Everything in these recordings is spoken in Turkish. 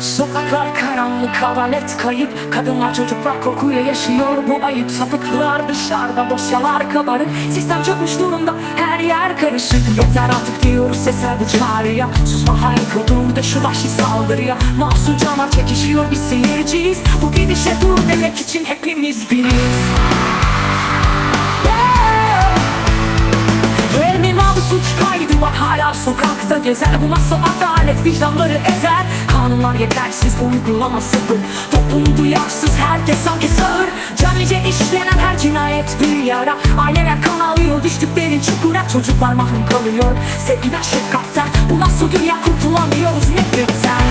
Sokaklar karanlık, havalet kayıp. Kadınlar çocuklar korkuyla yaşıyor bu ayıp. Sapıklar dışarıda dosyalar kabarık. Sistem çökmüş durumda her yer karışık. Yeter artık diyoruz sesler bu çağrıya Susma haykırdım da şu vahşi saldırıya. Mahsur canlar çekişiyor biz seyirciyiz. Bu gidişe dur demek için hepimiz biriz. Vermemalı suç kaydı var hala sokakta gezer. Bu nasıl adalet? Vicdanları ezer Kanunlar yetersiz uygulama sıfır. Toplum duyarsız herkes sanki sağır. Canice işlenen her cinayet bir yara. Aileler kan alıyor düştüklerin çukura. Çocuklar mahrum kalıyor sevgiden şefkatten. Bu nasıl dünya kurtulamıyoruz nefretten Yeah,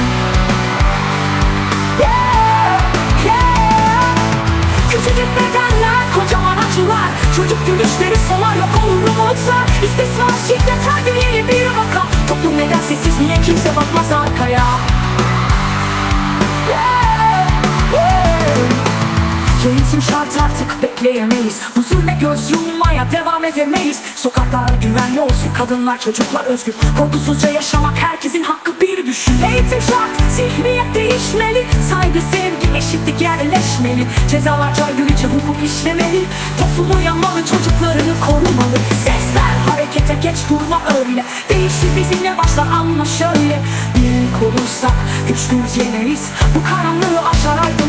şart artık bekleyemeyiz. Zulme göz yummaya devam edemeyiz. Sokaklar güvenli olsun kadınlar çocuklar özgür. Korkusuzca yaşamak herkesin hakkı bir düşün. Eğitim şart zihniyet değişmeli. Saygı sevgi eşitlik yerleşmeli. Cezalar caydırıcı hukuk işlemeli. Toplum uyanmalı çocuklarını korumalı. Sesler harekete geç durma öyle. Değişir bizimle başlar anla şöyle. Birlik olursak güçlüyüz yeneriz Bu karanlığı aşar aydınlığa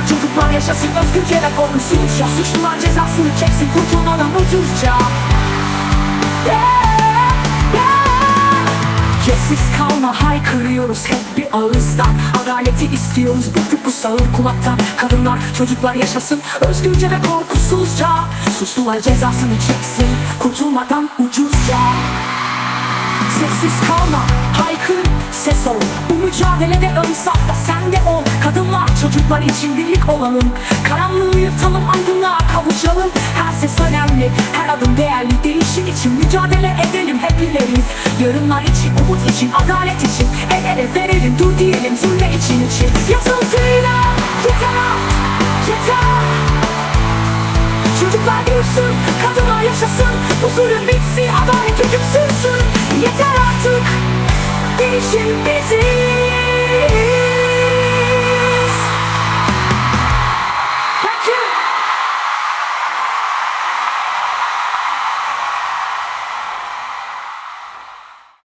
Kadınlar çocuklar yaşasın özgürce ve korkusuzca Suçlular cezasını çeksin kurtulmadan ucuzca. Yeah, yeah. Sessiz kalma haykırıyoruz hep bir ağızdan. Adaleti istiyoruz bıktık bu sağır kulaktan. Kadınlar çocuklar yaşasın özgürce ve korkusuzca. Suçlular cezasını çeksin mücadelede ön safta sen de ol. Kadınlar, çocuklar için birlik olalım. Karanlığı yırtalım, aydınlığa kavuşalım. Her ses önemli, her adım değerli. Değişim için mücadele edelim hep ileri. Yarınlar için, umut için, adalet için. El ele verelim, dur diyelim zulme için için. Yazıldığıyla yeter yeter. Çocuklar büyüsün, kadınlar yaşasın. Zulüm bitsin, adalet hüküm sürsün